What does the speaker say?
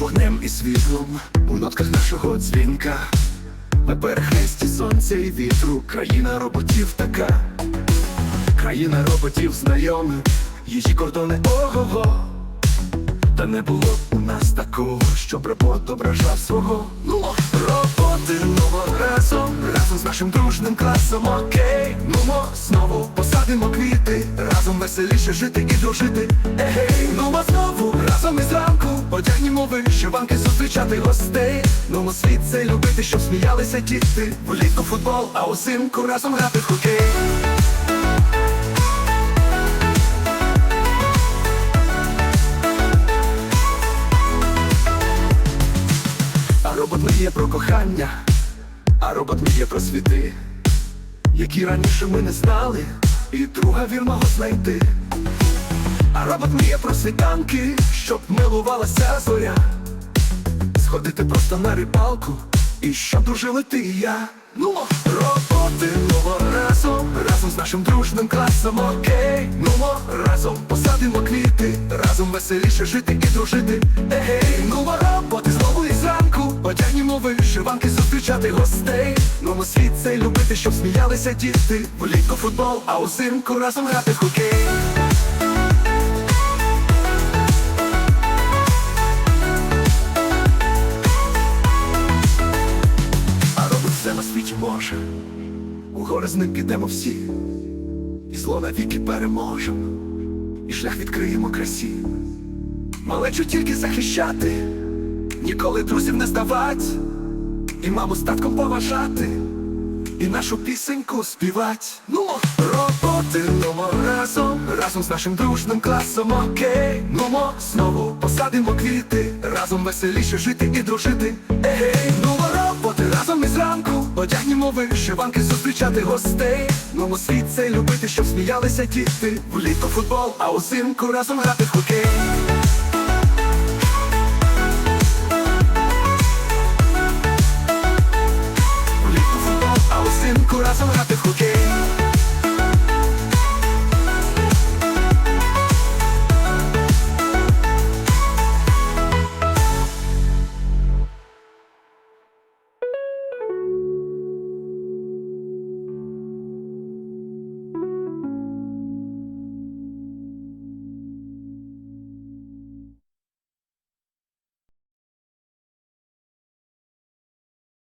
вогнем і світлом у нотках нашого дзвінка. На перехресті сонця і вітру, країна роботів така, країна роботів знайомих, її кордони ого-го. Та не було у нас такого, щоб робот ображав свого. Ну, роботи нова разом, разом з нашим дружним класом, окей. Нумо знову посадимо квіти, разом веселіше жити і дружити. Егей, нумо знову разом із ранку одягнімо зустрічати гостей. Нумо світ цей любити, щоб сміялися діти. Влітку футбол, а узимку разом грати в хокей. А робот мріє про кохання, а робот мріє про світи, які раніше ми не знали, і друга вірного знайти. А робот мріє про світанки, щоб милувалася зоря, сходити просто на рибалку, і щоб дружили ти і я. Ну, роботи нумо разом, разом з нашим дружним класом, окей, нумо разом посадимо квіти, разом веселіше жити і дружити. Егей, нумо роботи знову і зранку, одягнімо вишиванки зустрічати гостей. Нумо світ цей любити, щоб сміялися діти. Влітку футбол, а узимку разом грати в хокей. У гори з ним підемо всі, і зло навіки переможемо, і шлях відкриємо красі. Малечу тільки захищати, ніколи друзів не здавать, і маму з татком поважати, і нашу пісеньку співать. Ну, роботи нумо разом, разом з нашим дружним класом, окей, нумо знову посадимо квіти, разом веселіше жити і дружити. Егей, нумо одягнімо вишиванки зустрічати гостей. Нумо світ це любити, щоб сміялися діти. Влітку футбол, а узимку разом грати в хокей.